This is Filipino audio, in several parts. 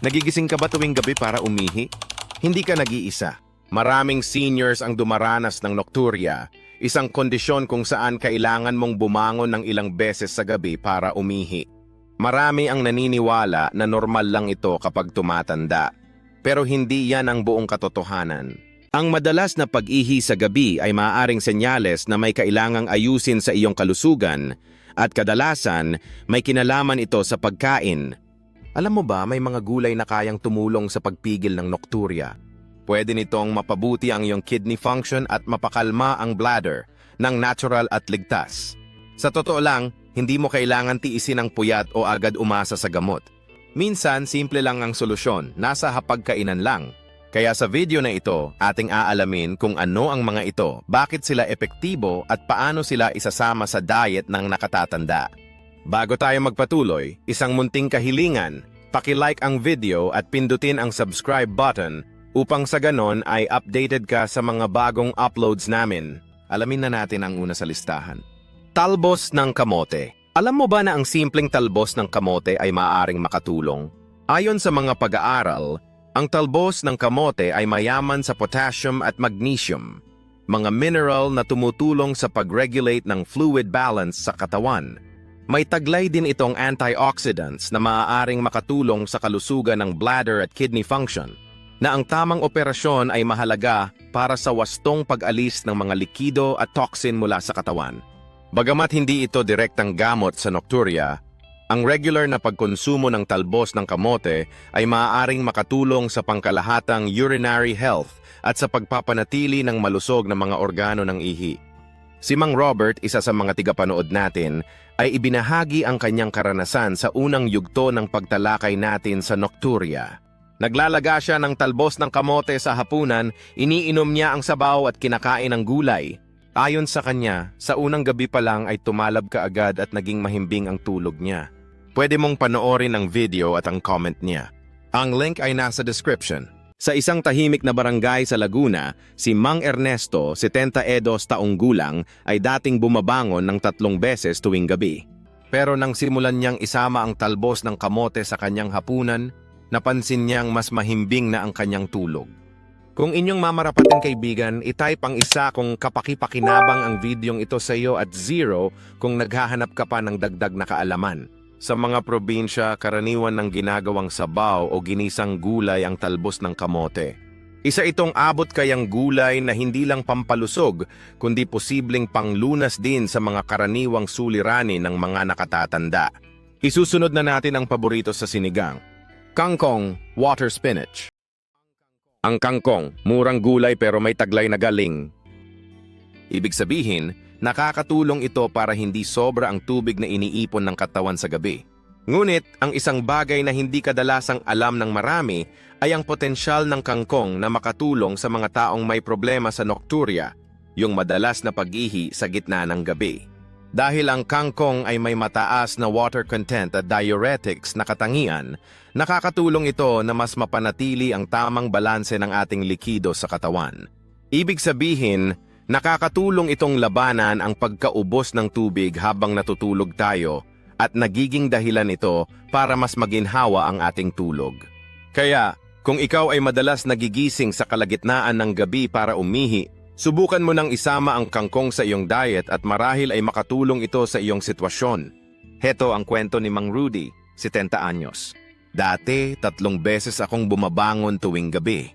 Nagigising ka ba tuwing gabi para umihi? Hindi ka nag-iisa. Maraming seniors ang dumaranas ng nocturia, isang kondisyon kung saan kailangan mong bumangon ng ilang beses sa gabi para umihi. Marami ang naniniwala na normal lang ito kapag tumatanda, pero hindi yan ang buong katotohanan. Ang madalas na pag-ihi sa gabi ay maaaring senyales na may kailangang ayusin sa iyong kalusugan at kadalasan may kinalaman ito sa pagkain. Alam mo ba may mga gulay na kayang tumulong sa pagpigil ng nocturia? Pwede nitong mapabuti ang iyong kidney function at mapakalma ang bladder ng natural at ligtas. Sa totoo lang, hindi mo kailangan tiisin ang puyat o agad umasa sa gamot. Minsan, simple lang ang solusyon, nasa hapagkainan lang. Kaya sa video na ito, ating aalamin kung ano ang mga ito, bakit sila epektibo at paano sila isasama sa diet ng nakatatanda. Bago tayo magpatuloy, isang munting kahilingan, paki-like ang video at pindutin ang subscribe button upang sa ganon ay updated ka sa mga bagong uploads namin. Alamin na natin ang una sa listahan. Talbos ng kamote. Alam mo ba na ang simpleng talbos ng kamote ay maaaring makatulong? Ayon sa mga pag-aaral, ang talbos ng kamote ay mayaman sa potassium at magnesium, mga mineral na tumutulong sa pag-regulate ng fluid balance sa katawan. May taglay din itong antioxidants na maaaring makatulong sa kalusugan ng bladder at kidney function, na ang tamang operasyon ay mahalaga para sa wastong pag-alis ng mga likido at toxin mula sa katawan. Bagamat hindi ito direktang gamot sa nocturia, ang regular na pagkonsumo ng talbos ng kamote ay maaaring makatulong sa pangkalahatang urinary health at sa pagpapanatili ng malusog na mga organo ng ihi. Si Mang Robert, isa sa mga tigapanood natin, ay ibinahagi ang kanyang karanasan sa unang yugto ng pagtalakay natin sa nocturia. Naglalaga siya ng talbos ng kamote sa hapunan, iniinom niya ang sabaw at kinakain ng gulay. Ayon sa kanya, sa unang gabi pa lang ay tumalab ka agad at naging mahimbing ang tulog niya. Pwede mong panoorin ang video at ang comment niya. Ang link ay nasa description. Sa isang tahimik na barangay sa Laguna, si Mang Ernesto, 72 taong gulang, ay dating bumabangon ng tatlong beses tuwing gabi. Pero nang simulan niyang isama ang talbos ng kamote sa kanyang hapunan, napansin niyang mas mahimbing na ang kanyang tulog. Kung inyong mamarapating kaibigan, itype ang isa kung kapaki-pakinabang ang videong ito sa iyo at zero kung naghahanap ka pa ng dagdag na kaalaman. Sa mga probinsya, karaniwan ng ginagawang sabaw o ginisang gulay ang talbos ng kamote. Isa itong abot kayang gulay na hindi lang pampalusog, kundi posibleng panglunas din sa mga karaniwang suliranin ng mga nakatatanda. Isusunod na natin ang paborito sa sinigang. Kangkong, water spinach. Ang kangkong, murang gulay pero may taglay na galing. Ibig sabihin, nakakatulong ito para hindi sobra ang tubig na iniipon ng katawan sa gabi. Ngunit, ang isang bagay na hindi kadalasang alam ng marami ay ang potensyal ng kangkong na makatulong sa mga taong may problema sa nocturia, yung madalas na pag-ihi sa gitna ng gabi. Dahil ang kangkong ay may mataas na water content at diuretics na katangian, nakakatulong ito na mas mapanatili ang tamang balanse ng ating likido sa katawan. Ibig sabihin, nakakatulong itong labanan ang pagkaubos ng tubig habang natutulog tayo at nagiging dahilan ito para mas maginhawa ang ating tulog. Kaya, kung ikaw ay madalas nagigising sa kalagitnaan ng gabi para umihi, Subukan mo nang isama ang kangkong sa iyong diet at marahil ay makatulong ito sa iyong sitwasyon. Heto ang kwento ni Mang Rudy, 70 anyos. Dati, tatlong beses akong bumabangon tuwing gabi.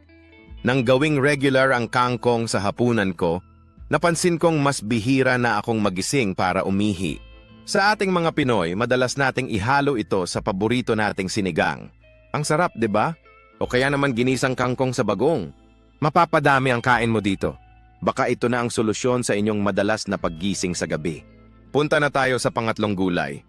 Nang gawing regular ang kangkong sa hapunan ko, napansin kong mas bihira na akong magising para umihi. Sa ating mga Pinoy, madalas nating ihalo ito sa paborito nating sinigang. Ang sarap, di ba? O kaya naman ginisang kangkong sa bagong. Mapapadami ang kain mo dito. Baka ito na ang solusyon sa inyong madalas na paggising sa gabi. Punta na tayo sa pangatlong gulay.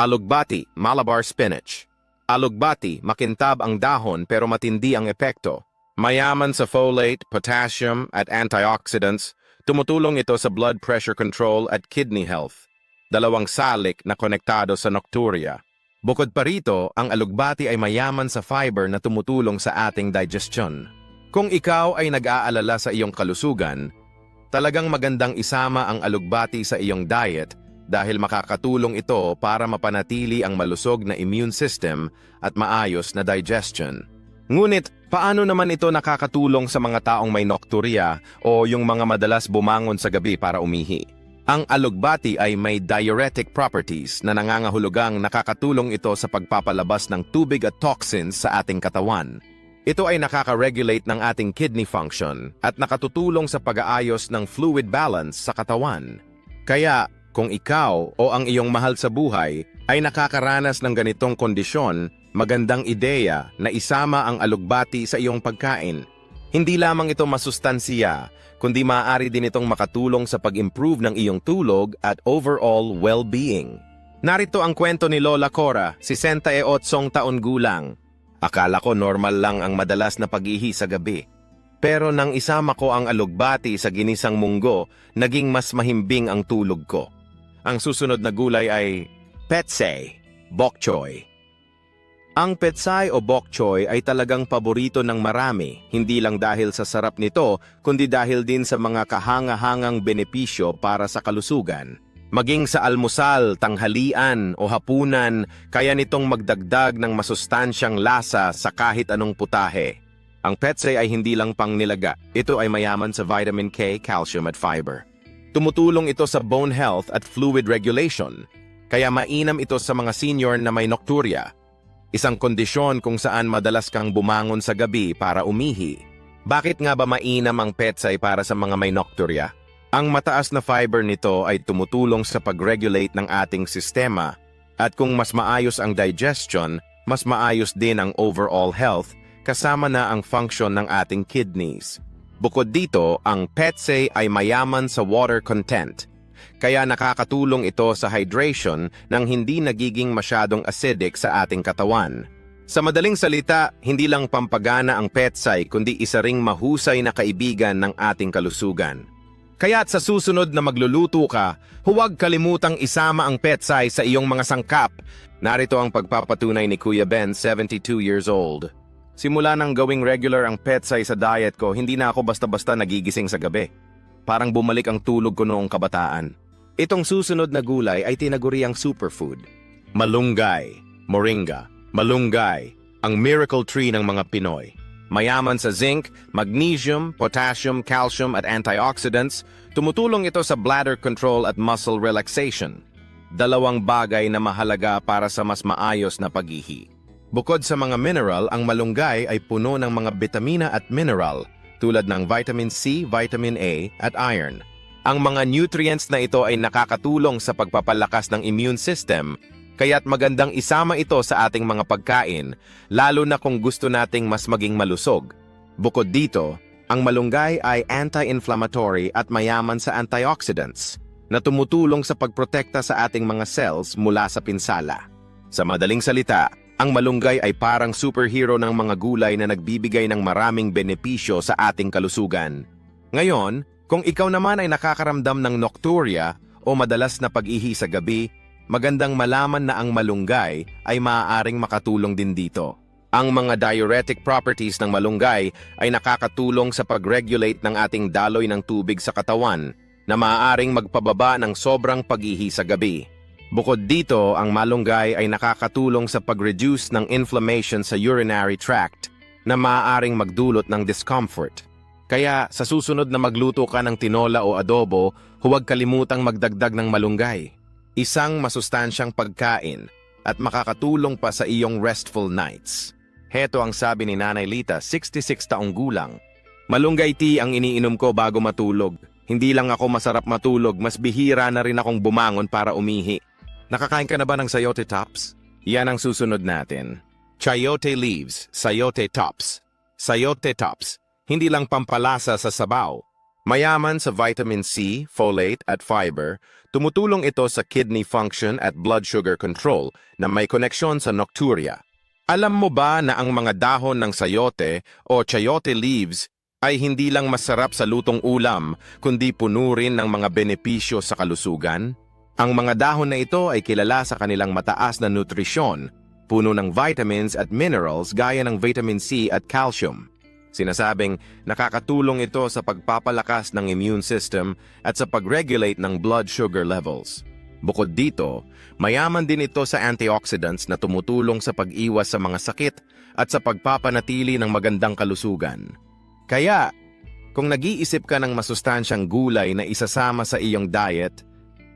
Alugbati, Malabar spinach. Alugbati, makintab ang dahon pero matindi ang epekto. Mayaman sa folate, potassium at antioxidants, tumutulong ito sa blood pressure control at kidney health. Dalawang salik na konektado sa nocturia. Bukod pa rito, ang alugbati ay mayaman sa fiber na tumutulong sa ating digestion. Kung ikaw ay nag-aalala sa iyong kalusugan, Talagang magandang isama ang alugbati sa iyong diet dahil makakatulong ito para mapanatili ang malusog na immune system at maayos na digestion. Ngunit, paano naman ito nakakatulong sa mga taong may nocturia o yung mga madalas bumangon sa gabi para umihi? Ang alugbati ay may diuretic properties na nangangahulugang nakakatulong ito sa pagpapalabas ng tubig at toxins sa ating katawan. Ito ay nakaka-regulate ng ating kidney function at nakatutulong sa pag-aayos ng fluid balance sa katawan. Kaya, kung ikaw o ang iyong mahal sa buhay ay nakakaranas ng ganitong kondisyon, magandang ideya na isama ang alugbati sa iyong pagkain. Hindi lamang ito masustansiya, kundi maaari din itong makatulong sa pag-improve ng iyong tulog at overall well-being. Narito ang kwento ni Lola Cora, 68 taon gulang. Akala ko normal lang ang madalas na pag-ihi sa gabi. Pero nang isama ko ang alugbati sa ginisang munggo, naging mas mahimbing ang tulog ko. Ang susunod na gulay ay petsay, bok choy. Ang petsay o bok choy ay talagang paborito ng marami, hindi lang dahil sa sarap nito, kundi dahil din sa mga kahanga-hangang benepisyo para sa kalusugan. Maging sa almusal, tanghalian o hapunan, kaya nitong magdagdag ng masustansyang lasa sa kahit anong putahe. Ang petsay ay hindi lang pang nilaga, ito ay mayaman sa vitamin K, calcium at fiber. Tumutulong ito sa bone health at fluid regulation, kaya mainam ito sa mga senior na may nocturia, isang kondisyon kung saan madalas kang bumangon sa gabi para umihi. Bakit nga ba mainam ang petsay para sa mga may nocturia? Ang mataas na fiber nito ay tumutulong sa pag-regulate ng ating sistema at kung mas maayos ang digestion, mas maayos din ang overall health kasama na ang function ng ating kidneys. Bukod dito, ang petsay ay mayaman sa water content, kaya nakakatulong ito sa hydration nang hindi nagiging masyadong acidic sa ating katawan. Sa madaling salita, hindi lang pampagana ang petsay kundi isa ring mahusay na kaibigan ng ating kalusugan. Kaya't sa susunod na magluluto ka, huwag kalimutang isama ang petsay sa iyong mga sangkap. Narito ang pagpapatunay ni Kuya Ben, 72 years old. Simula nang gawing regular ang petsay sa diet ko, hindi na ako basta-basta nagigising sa gabi. Parang bumalik ang tulog ko noong kabataan. Itong susunod na gulay ay tinaguriang superfood. Malunggay, moringa, malunggay, ang miracle tree ng mga Pinoy. Mayaman sa zinc, magnesium, potassium, calcium at antioxidants, tumutulong ito sa bladder control at muscle relaxation. Dalawang bagay na mahalaga para sa mas maayos na pag-ihi. Bukod sa mga mineral, ang malunggay ay puno ng mga bitamina at mineral tulad ng vitamin C, vitamin A at iron. Ang mga nutrients na ito ay nakakatulong sa pagpapalakas ng immune system kaya't magandang isama ito sa ating mga pagkain, lalo na kung gusto nating mas maging malusog. Bukod dito, ang malunggay ay anti-inflammatory at mayaman sa antioxidants na tumutulong sa pagprotekta sa ating mga cells mula sa pinsala. Sa madaling salita, ang malunggay ay parang superhero ng mga gulay na nagbibigay ng maraming benepisyo sa ating kalusugan. Ngayon, kung ikaw naman ay nakakaramdam ng nocturia o madalas na pag-ihi sa gabi, magandang malaman na ang malunggay ay maaaring makatulong din dito. Ang mga diuretic properties ng malunggay ay nakakatulong sa pag-regulate ng ating daloy ng tubig sa katawan na maaaring magpababa ng sobrang pag-ihi sa gabi. Bukod dito, ang malunggay ay nakakatulong sa pag-reduce ng inflammation sa urinary tract na maaaring magdulot ng discomfort. Kaya sa susunod na magluto ka ng tinola o adobo, huwag kalimutang magdagdag ng malunggay isang masustansyang pagkain at makakatulong pa sa iyong restful nights. Heto ang sabi ni Nanay Lita, 66 taong gulang. Malunggay tea ang iniinom ko bago matulog. Hindi lang ako masarap matulog, mas bihira na rin akong bumangon para umihi. Nakakain ka na ba ng sayote tops? Yan ang susunod natin. Chayote leaves, sayote tops. Sayote tops, hindi lang pampalasa sa sabaw, Mayaman sa vitamin C, folate at fiber, tumutulong ito sa kidney function at blood sugar control na may koneksyon sa nocturia. Alam mo ba na ang mga dahon ng sayote o chayote leaves ay hindi lang masarap sa lutong ulam, kundi puno rin ng mga benepisyo sa kalusugan? Ang mga dahon na ito ay kilala sa kanilang mataas na nutrisyon, puno ng vitamins at minerals gaya ng vitamin C at calcium. Sinasabing nakakatulong ito sa pagpapalakas ng immune system at sa pag-regulate ng blood sugar levels. Bukod dito, mayaman din ito sa antioxidants na tumutulong sa pag-iwas sa mga sakit at sa pagpapanatili ng magandang kalusugan. Kaya, kung nag-iisip ka ng masustansyang gulay na isasama sa iyong diet,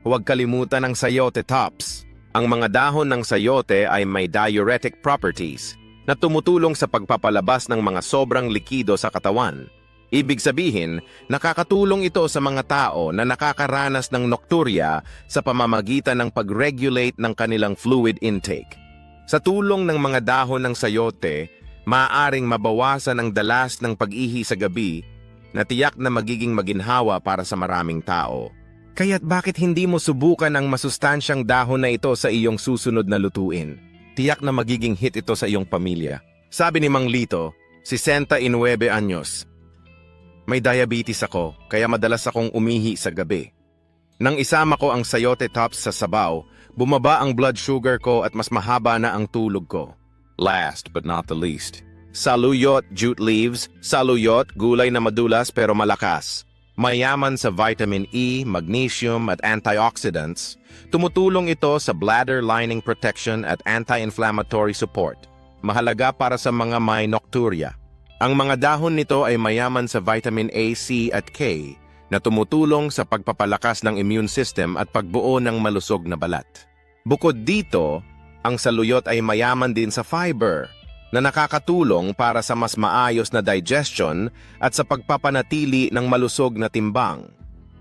huwag kalimutan ang sayote tops. Ang mga dahon ng sayote ay may diuretic properties na tumutulong sa pagpapalabas ng mga sobrang likido sa katawan. Ibig sabihin, nakakatulong ito sa mga tao na nakakaranas ng nocturia sa pamamagitan ng pag-regulate ng kanilang fluid intake. Sa tulong ng mga dahon ng sayote, maaaring mabawasan ang dalas ng pag-ihi sa gabi na tiyak na magiging maginhawa para sa maraming tao. Kaya't bakit hindi mo subukan ang masustansyang dahon na ito sa iyong susunod na lutuin? Tiyak na magiging hit ito sa iyong pamilya. Sabi ni Mang Lito, 69 anyos. May diabetes ako, kaya madalas akong umihi sa gabi. Nang isama ko ang sayote tops sa sabaw, bumaba ang blood sugar ko at mas mahaba na ang tulog ko. Last but not the least, saluyot jute leaves, saluyot gulay na madulas pero malakas. Mayaman sa vitamin E, magnesium at antioxidants, tumutulong ito sa bladder lining protection at anti-inflammatory support. Mahalaga para sa mga may nocturia. Ang mga dahon nito ay mayaman sa vitamin A, C at K na tumutulong sa pagpapalakas ng immune system at pagbuo ng malusog na balat. Bukod dito, ang saluyot ay mayaman din sa fiber na nakakatulong para sa mas maayos na digestion at sa pagpapanatili ng malusog na timbang.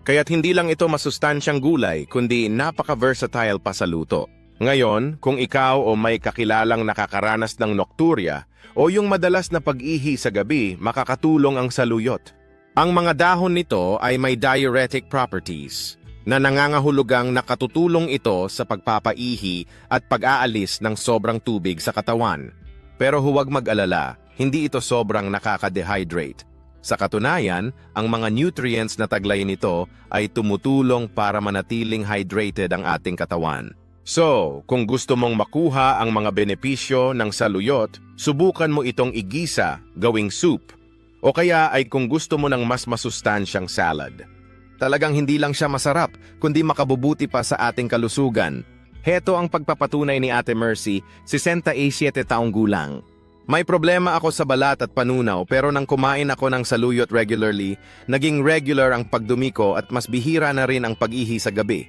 Kaya't hindi lang ito masustansyang gulay kundi napaka-versatile pa sa luto. Ngayon, kung ikaw o may kakilalang nakakaranas ng nocturia o yung madalas na pag-ihi sa gabi, makakatulong ang saluyot. Ang mga dahon nito ay may diuretic properties na nangangahulugang nakatutulong ito sa pagpapaihi at pag-aalis ng sobrang tubig sa katawan. Pero huwag mag-alala, hindi ito sobrang nakaka-dehydrate. Sa katunayan, ang mga nutrients na taglay nito ay tumutulong para manatiling hydrated ang ating katawan. So, kung gusto mong makuha ang mga benepisyo ng saluyot, subukan mo itong igisa, gawing soup, o kaya ay kung gusto mo ng mas masustansyang salad. Talagang hindi lang siya masarap, kundi makabubuti pa sa ating kalusugan. Heto ang pagpapatunay ni Ate Mercy, 67 taong gulang. May problema ako sa balat at panunaw pero nang kumain ako ng saluyot regularly, naging regular ang pagdumi ko at mas bihira na rin ang pag-ihi sa gabi.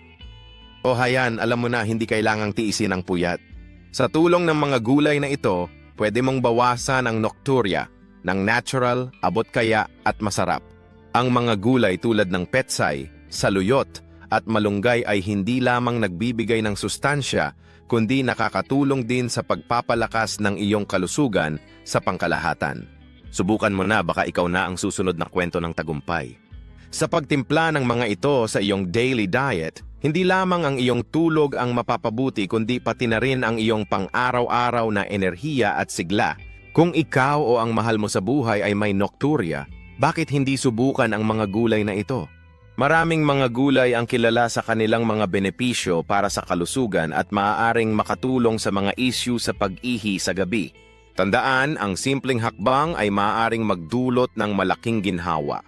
O hayan, alam mo na hindi kailangang tiisin ang puyat. Sa tulong ng mga gulay na ito, pwede mong bawasan ang nocturia ng natural, abot kaya at masarap. Ang mga gulay tulad ng petsay, saluyot at malunggay ay hindi lamang nagbibigay ng sustansya kundi nakakatulong din sa pagpapalakas ng iyong kalusugan sa pangkalahatan. Subukan mo na baka ikaw na ang susunod na kwento ng tagumpay. Sa pagtimpla ng mga ito sa iyong daily diet, hindi lamang ang iyong tulog ang mapapabuti kundi pati na rin ang iyong pang-araw-araw na enerhiya at sigla. Kung ikaw o ang mahal mo sa buhay ay may nocturia, bakit hindi subukan ang mga gulay na ito? Maraming mga gulay ang kilala sa kanilang mga benepisyo para sa kalusugan at maaaring makatulong sa mga issue sa pag-ihi sa gabi. Tandaan, ang simpleng hakbang ay maaaring magdulot ng malaking ginhawa.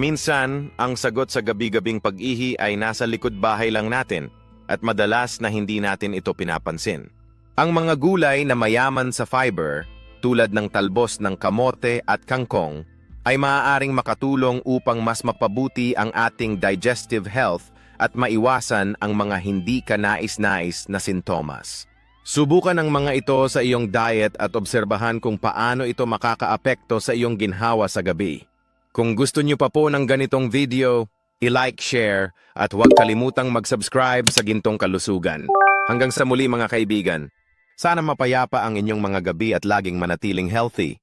Minsan, ang sagot sa gabi-gabing pag-ihi ay nasa likod bahay lang natin at madalas na hindi natin ito pinapansin. Ang mga gulay na mayaman sa fiber, tulad ng talbos ng kamote at kangkong, ay maaaring makatulong upang mas mapabuti ang ating digestive health at maiwasan ang mga hindi kanais-nais na sintomas. Subukan ang mga ito sa iyong diet at obserbahan kung paano ito makakaapekto sa iyong ginhawa sa gabi. Kung gusto niyo pa po ng ganitong video, i-like, share, at huwag kalimutang mag-subscribe sa Gintong Kalusugan. Hanggang sa muli mga kaibigan, sana mapayapa ang inyong mga gabi at laging manatiling healthy.